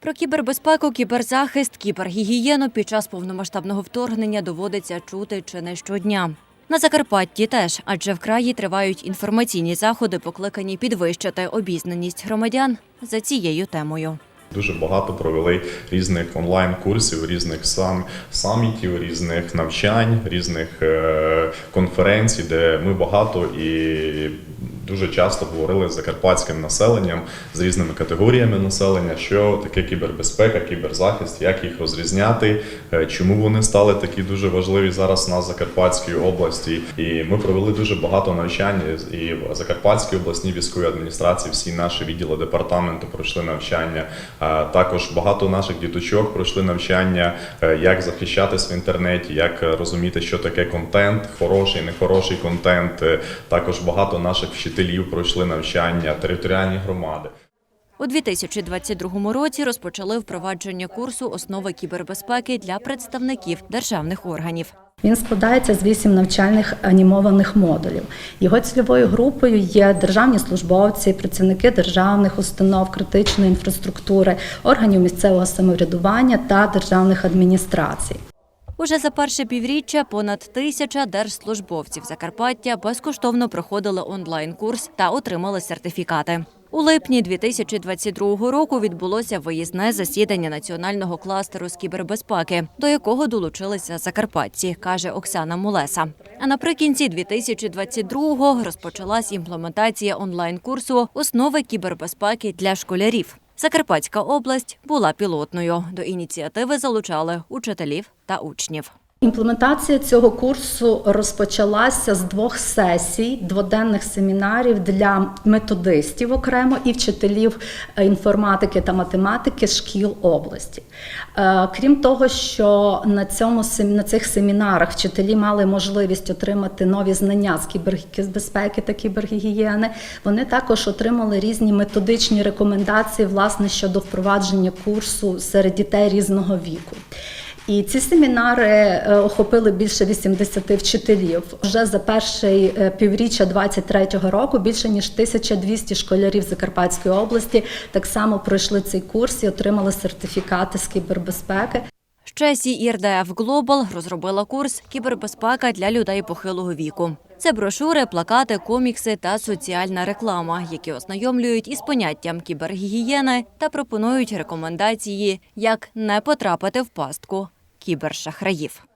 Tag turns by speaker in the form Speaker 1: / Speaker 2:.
Speaker 1: Про кібербезпеку, кіберзахист, кібергігієну під час повномасштабного вторгнення доводиться чути чи не щодня. На Закарпатті теж, адже в краї тривають інформаційні заходи, покликані підвищити обізнаність громадян за цією темою.
Speaker 2: Дуже багато провели різних онлайн-курсів, різних сам, самітів, різних навчань, різних е, конференцій, де ми багато і дуже часто говорили з закарпатським населенням, з різними категоріями населення, що таке кібербезпека, кіберзахист, як їх розрізняти, е, чому вони стали такі дуже важливі зараз на Закарпатській області. І ми провели дуже багато навчань і в Закарпатській обласній військовій адміністрації, всі наші відділи департаменту пройшли навчання. Також багато наших діточок пройшли навчання, е, як захищатись в інтернеті, як е, розуміти, що таке контент, хороший, нехороший контент. Також багато наших вчителів пройшли навчання, територіальні громади.
Speaker 1: У 2022 році розпочали впровадження курсу основи кібербезпеки для представників державних органів.
Speaker 3: Він складається з вісім навчальних анімованих модулів. Його цільовою групою є державні службовці, працівники державних установ, критичної інфраструктури, органів місцевого самоврядування та державних адміністрацій.
Speaker 1: Уже за перше півріччя понад тисяча держслужбовців Закарпаття безкоштовно проходили онлайн-курс та отримали сертифікати. У липні 2022 року відбулося виїзне засідання національного кластеру з кібербезпеки, до якого долучилися закарпатці, каже Оксана Мулеса. А наприкінці 2022-го розпочалась імплементація онлайн-курсу Основи кібербезпеки для школярів. Закарпатська область була пілотною. До ініціативи залучали учителів та учнів.
Speaker 3: Імплементація цього курсу розпочалася з двох сесій дводенних семінарів для методистів окремо і вчителів е, інформатики та математики шкіл області. Е, Крім того, що на цьому на цих семінарах вчителі мали можливість отримати нові знання з кібербезпеки та кібергігієни, вони також отримали різні методичні рекомендації власне щодо впровадження курсу серед дітей різного віку. І ці семінари е, охопили більше 80 вчителів. Вже за перший е, півріччя 23-го року більше ніж 1200 школярів Закарпатської області так само пройшли цей курс і отримали сертифікати з кібербезпеки.
Speaker 1: Ще СІРДФ Глобал розробила курс Кібербезпека для людей похилого віку. Це брошури, плакати, комікси та соціальна реклама, які ознайомлюють із поняттям кібергігієни та пропонують рекомендації, як не потрапити в пастку кібершахраїв.